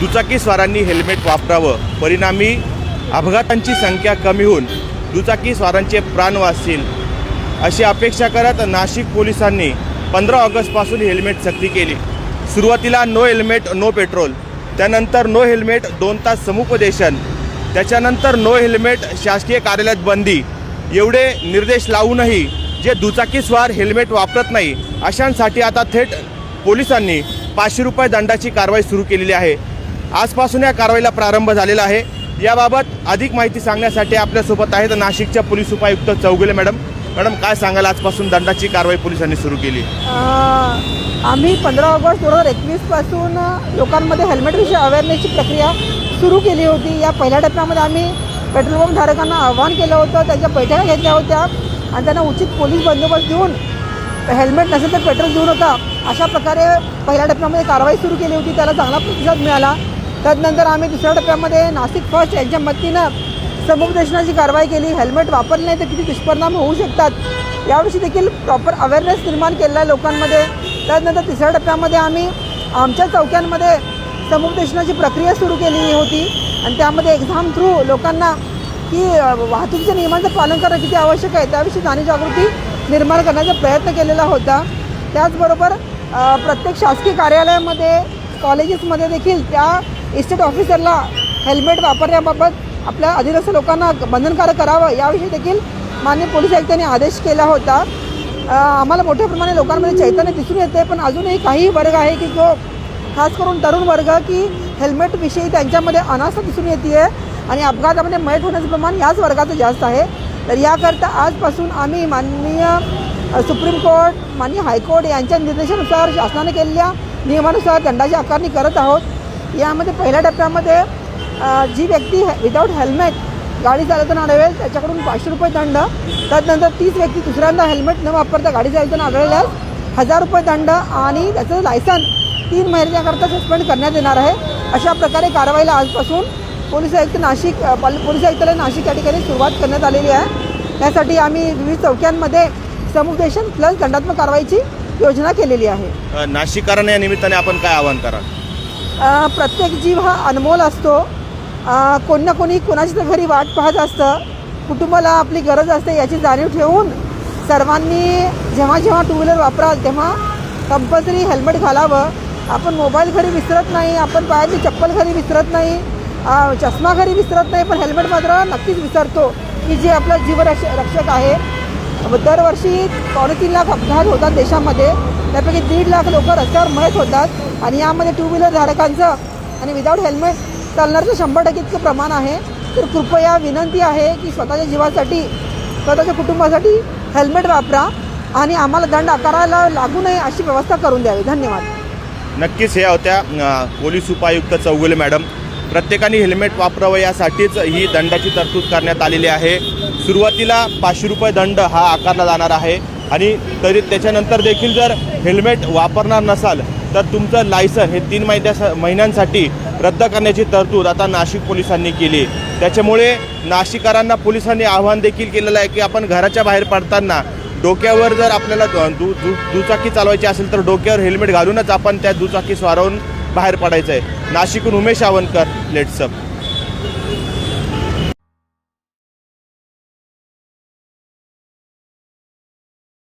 दुचाकीस्वारांनी helmet वापरावं. परिणामी अपघातांची संख्या कमी होऊन दुचाकीस्वारांचे प्राण वाचतील. अशी अपेक्षा करत नाशिक पोलिसांनी पंधरा ऑगस्टपासून हेल्मेट सक्ती केली. सुरुवातीला नो हेल्मेट नो पेट्रोल. त्यानंतर नो हेल्मेट दोन तास समुपदेशन. त्याच्यानंतर नो हेल्मेट शासकीय कार्यालयात बंदी. एवढे निर्देश लावूनही जे दुचाकीस्वार हेल्मेट वापरत नाही अशांसाठी आता थेट पोलिसांनी पाचशे रुपये दंडाची कारवाई सुरू केलेली आहे. आजपासून या कारवाईला प्रारंभ झालेला आहे. याबाबत अधिक माहिती सांगण्यासाठी आपल्यासोबत आहेत नाशिकच्या पोलीस उपायुक्त चौगुले मॅडम. मॅडम काय सांगाल? आजपासून दंडाची कारवाई पोलिसांनी सुरू केली. आम्ही पंधरा ऑगस्ट दोन हजार एकवीसपासून लोकांमध्ये हेल्मेटविषयी अवेअरनेसची प्रक्रिया सुरू केली होती. या पहिल्या टप्प्यामध्ये आम्ही पेट्रोल पंप धारकांना आव्हान केलं होतं त्यांच्या बैठका घेतल्या होत्या आणि त्यांना उचित पोलीस बंदोबस्त देऊन हेल्मेट नसेल तर पेट्रोल देऊन होता. अशा प्रकारे पहिल्या टप्प्यामध्ये कारवाई सुरू केली होती. त्याला चांगला प्रतिसाद मिळाला. त्यानंतर आम्ही दुसऱ्या टप्प्यामध्ये नाशिक फर्स्ट यांच्या मदतीनं समुपदेशनाची कारवाई केली. हेल्मेट वापरले नाही तर किती दुष्परिणाम होऊ शकतात? याविषयी देखील प्रॉपर अवेअरनेस निर्माण केलेला आहे लोकांमध्ये. त्यानंतर तिसऱ्या टप्प्यामध्ये आम्ही आमच्या चौक्यांमध्ये समुपदेशनाची प्रक्रिया सुरू केली होती. आणि त्यामध्ये एक्झाम थ्रू लोकांना की वाहतुकीच्या नियमांचं पालन करणं किती आवश्यक आहे त्याविषयी जाणीवजागृती निर्माण करण्याचा प्रयत्न केलेला होता. त्याचबरोबर प्रत्येक शासकीय कार्यालयामध्ये कॉलेजेसमध्ये देखील त्या इस्टेट ऑफिसरला हेल्मेट वापरण्याबाबत आपल्या अधिरस्थ लोकांना बंधनकारक करावं याविषयी देखील मान्य पोलीस आयुक्तांनी आदेश केला होता. आम्हाला मोठ्या प्रमाणे लोकांमध्ये चैतन्य दिसून येते पण अजूनही काही वर्ग आहे की जो खास करून तरुण वर्ग की हेल्मेटविषयी त्यांच्यामध्ये अनास्था दिसून येते आहे आणि अपघातामध्ये मयत होण्याचं प्रमाण याच वर्गाचं जास्त आहे. तर याकरता आजपासून आम्ही माननीय सुप्रीम कोर्ट माननीय हायकोर्ट यांच्या निर्देशानुसार शासनाने केलेल्या नियमानुसार दंडाची आकारणी करत आहोत. यामध्ये पहिल्या टप्प्यामध्ये जी व्यक्ती विदाऊट हेल्मेट गाडी चालवताना आढळेल त्याच्याकडून पाचशे रुपये दंड. त्यानंतर तीच व्यक्ती दुसऱ्यांदा हेल्मेट न वापरता गाडी चालवताना आढळल्यास हजार रुपये दंड आणि त्याचं लायसन तीन महिन्याकरता सस्पेंड करण्यात येणार आहे. अशा प्रकारे कारवाईला आजपासून पोलीस आयुक्त नाशिक पाल पोलीस आयुक्तालय नाशिक या ठिकाणी सुरुवात करण्यात आलेली आहे. त्यासाठी आम्ही विविध चौक्यांमध्ये समुपदेशन प्लस दंडात्मक कारवाईची योजना केलेली आहे. अ, नाशिककरांना या निमित्ताने आपण काय आवाहन कराल? प्रत्येक जीव हा अनमोल असतो. कोण कोणी ना कोणी कोणाच्या घरी वाट पाहत असतं. कुटुंबाला आपली गरज असते याची जाणीव ठेवून सर्वांनी जेव्हा जेव्हा टू व्हीलर वापराल तेव्हा कंपल्सरी हेल्मेट घालावं. आपण मोबाईल घरी विसरत नाही आपण पायाची चप्पल घरी विसरत नाही चष्मा घरी विसरत नाही पण हेल्मेट मात्र नक्कीच विसरतो की जे आपलं जीवरक्ष रक्षक आहे. दरवर्षी पावणे तीन लाख अपघात होतात देशामध्ये. त्यापैकी दीड लाख लोक रस्त्यावर मयत होतात आणि यामध्ये टू व्हीलर धारकांचं आणि विदाऊट हेल्मेट चालणारचं शंभर टक्के इतकं प्रमाण आहे. तर कृपया विनंती आहे की स्वतःच्या जीवासाठी स्वतःच्या कुटुंबासाठी हेल्मेट वापरा आणि आम्हाला दंड आकारायला लागू नये अशी व्यवस्था करून द्यावी. धन्यवाद. नक्कीच ह्या होत्या पोलीस उपायुक्त चौगुले मॅडम. प्रत्येकाने हेल्मेट वापरावं यासाठीच ही दंडाची तरतूद करण्यात आलेली आहे. सुरुवातीला पाचशे रुपये दंड हा आकारला जाणार आहे. आणि तरी त्याच्यानंतर देखील जर हेल्मेट वापरणार नसाल तर तुमचं लायसन हे तीन महिन्या महिन्यांसाठी रद्द करण्याची तरतूद आता नाशिक पोलिसांनी केली. त्याच्यामुळे नाशिककरांना पोलिसांनी आव्हान देखील केलेलं आहे की आपण घराच्या बाहेर पडताना डोक्यावर जर आपल्याला दु दु दु- दुचाकी चालवायची असेल तर डोक्यावर हेल्मेट घालूनच आपण त्या दुचाकी स्वारावून बाहेर पडायचं आहे नाशिकहून उमेश आवनकर लेट्सअप